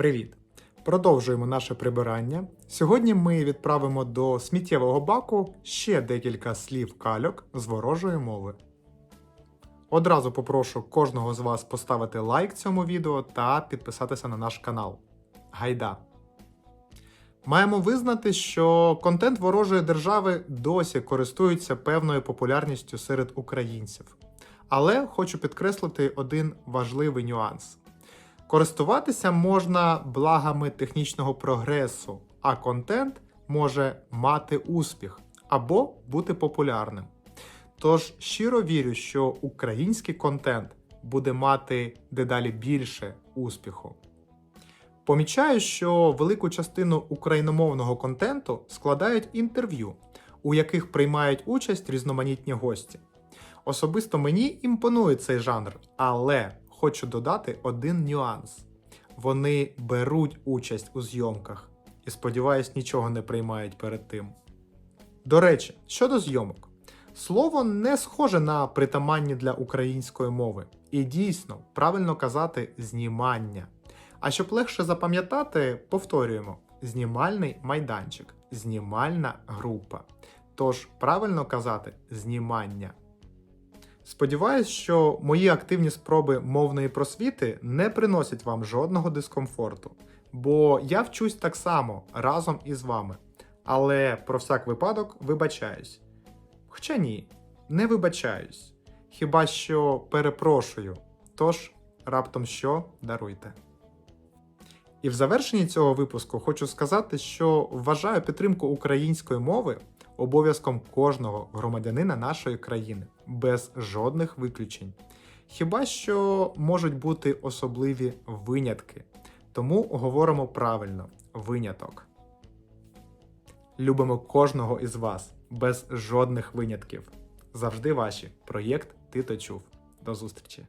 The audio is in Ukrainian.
Привіт! Продовжуємо наше прибирання. Сьогодні ми відправимо до сміттєвого баку ще декілька слів кальок з ворожої мови. Одразу попрошу кожного з вас поставити лайк цьому відео та підписатися на наш канал. Гайда! Маємо визнати, що контент ворожої держави досі користується певною популярністю серед українців. Але хочу підкреслити один важливий нюанс. Користуватися можна благами технічного прогресу, а контент може мати успіх або бути популярним. Тож щиро вірю, що український контент буде мати дедалі більше успіху. Помічаю, що велику частину україномовного контенту складають інтерв'ю, у яких приймають участь різноманітні гості. Особисто мені імпонує цей жанр, але хочу додати один нюанс: вони беруть участь у зйомках і, сподіваюсь, нічого не приймають перед тим. До речі, щодо зйомок, слово не схоже на притаманні для української мови, і дійсно правильно казати знімання. А щоб легше запам'ятати, повторюємо: знімальний майданчик, знімальна група. Тож правильно казати знімання. Сподіваюсь, що мої активні спроби мовної просвіти не приносять вам жодного дискомфорту, бо я вчусь так само разом із вами. Але про всяк випадок вибачаюсь. Хоча ні, не вибачаюсь. Хіба що перепрошую. Тож, раптом що даруйте. І в завершенні цього випуску хочу сказати, що вважаю підтримку української мови обов'язком кожного громадянина нашої країни, без жодних виключень. Хіба що можуть бути особливі винятки, тому говоримо правильно виняток. Любимо кожного із вас без жодних винятків. Завжди ваші. Проєкт Ти то чув. До зустрічі!